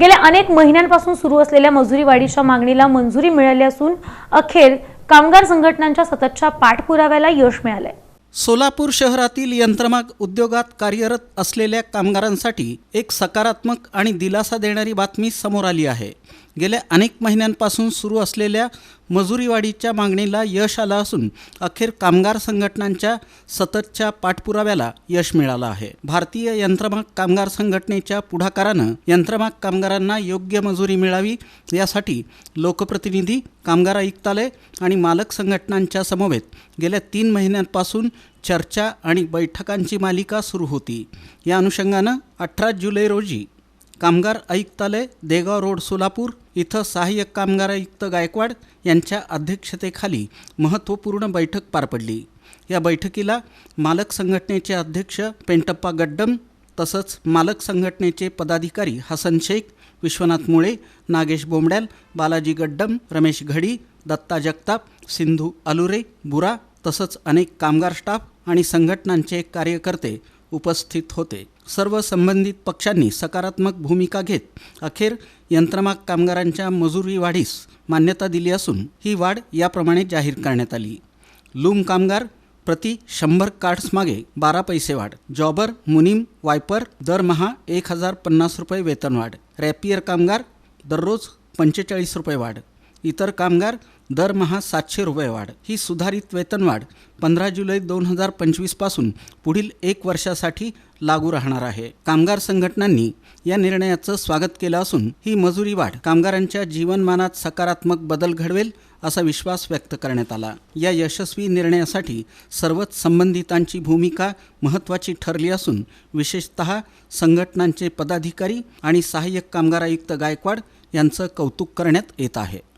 गेल्या अनेक महिन्यांपासून सुरू असलेल्या मजुरी वाढीच्या मागणीला मंजुरी मिळाली असून अखेर कामगार संघटनांच्या सततच्या पाठपुराव्याला यश मिळालंय. सोलापूर शहरातील यंत्रमाग उद्योगात कार्यरत असलेल्या कामगारांसाठी एक सकारात्मक आणि दिलासा देणारी बातमी समोर आली आहे. गेल्या अनेक महिन्यांपासून सुरू असलेल्या मजुरीवाढीच्या मागणीला यश आलं असून अखेर कामगार संघटनांच्या सततच्या पाठपुराव्याला यश मिळालं आहे. भारतीय यंत्रमाग कामगार संघटनेच्या पुढाकारानं यंत्रमाग कामगारांना योग्य मजुरी मिळावी यासाठी लोकप्रतिनिधी कामगार आयुक्तालय आणि मालक संघटनांच्या समवेत गेल्या तीन महिन्यांपासून चर्चा आणि बैठकांची मालिका सुरू होती. या अनुषंगानं अठरा जुलै रोजी कामगार आयुक्तालय देगाव रोड सोलापूर इथं सहाय्यक कामगार आयुक्त गायकवाड यांच्या अध्यक्षतेखाली महत्त्वपूर्ण बैठक पार पडली. या बैठकीला मालक संघटनेचे अध्यक्ष पेंटप्पा गड्डम तसंच मालक संघटनेचे पदाधिकारी हसन शेख विश्वनाथ मुळे नागेश बोंबड्याल बालाजी गड्डम रमेश घडी दत्ता जगताप सिंधू अलुरे बुरा तसंच अनेक कामगार स्टाफ आणि संघटनांचे कार्यकर्ते उपस्थित होते. सर्व संबंधित पक्षांनी सकारात्मक भूमिका घेत अखेर यंत्रमाग कामगारांच्या मजुरी वाढीस मान्यता दिली असून ही वाढ याप्रमाणे जाहीर करण्यात आली. लूम कामगार प्रति शंभर कार्ड्स मागे बारा पैसे वाढ. जॉबर मुनीम वायपर दरमहा एक हजार पन्नास रुपये वेतनवाढ रॅपियर कामगार दररोज पंचेचाळीस रुपये वाढ. इतर कामगार दरमहा सातशे रुपये वाढ. ही सुधारित वेतनवाढ पंधरा जुलै दोन हजार पंचवीसपासून पुढील एक वर्षासाठी लागू राहणार आहे. कामगार संघटनांनी या निर्णयाचं स्वागत केलं असून ही मजुरी वाढ कामगारांच्या जीवनमानात सकारात्मक बदल घडवेल असा विश्वास व्यक्त करण्यात आला. या यशस्वी निर्णयासाठी सर्वच संबंधितांची भूमिका महत्त्वाची ठरली असून विशेषत संघटनांचे पदाधिकारी आणि सहाय्यक कामगार आयुक्त गायकवाड यांचं कौतुक करण्यात येत आहे.